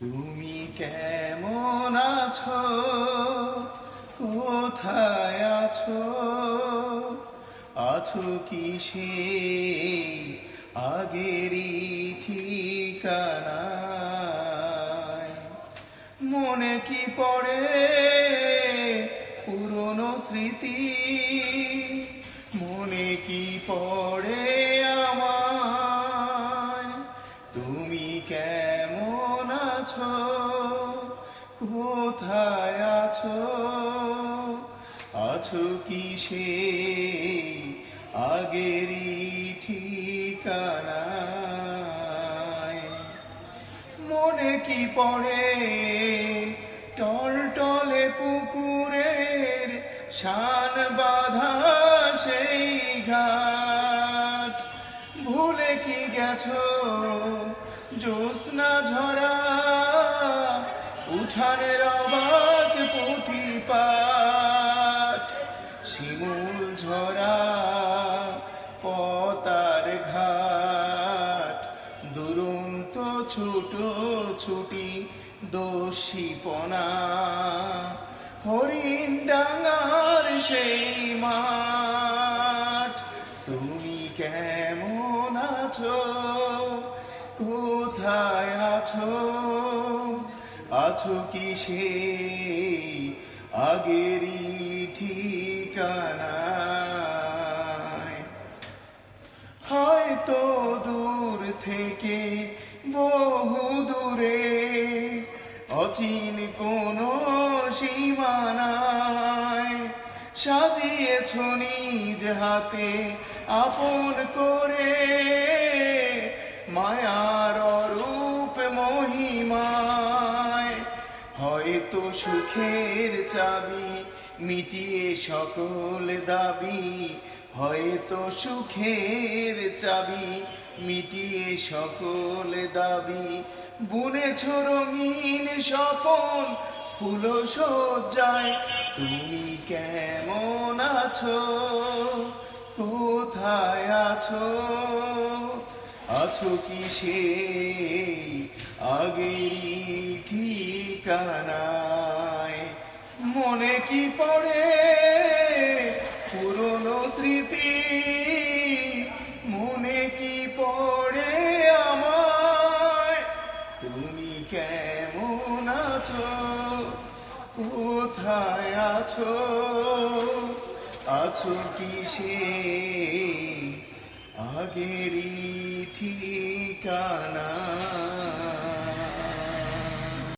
তুমি কেমন আছো? কোথায় আছো? আছো কি সে আগেরই ঠিকানায়? মনে কি পড়ে পুরনো স্মৃতি? মনে কি পড়ে আমায়? তুমি কেমন আছো? কোথায় আছো? আছো কি সে আগেরই ঠিকানায়? মনে কি পড়ে টল টলে পুকুরের শান বাঁধা সেই ঘাট? ভুলে কি গেছো? জ্যোৎস্না ঝরা উঠানের অবাক পুঁথি পাঠ শিমুল ঝরা পতার ঘাট। দুরন্ত ছোট ছুটি দোষীপনা। হরিণ ডাঙার সেই মাঠ। তুমি কেমন আছো? কোথায় আছো? আছো কি সেই আগেরই ঠিকানায়। হয়তো দূর থেকে বহু দূরে, অচিন কোন সীমানায় সাজিয়েছ নিজ হাতে আপন করে। মায়ার রূপ হয়তো সুখের চাবি মিটিয়ে সকল দাবি, হয়তো সুখের চাবি মিটিয়ে সকল দাবি। বুনেছ রঙিন স্বপন ফুল সজ্জায়, তুমি কেমন আছো? কোথায় আছো? আছো কি সে আগেরই ঠিকানায়। মনে কি পড়ে পুরনো স্মৃতি? মনে কি পড়ে আমায়? তুমি কেমন আছো? কোথায় আছো? আছো কি সে আগেরই ঠিকানা।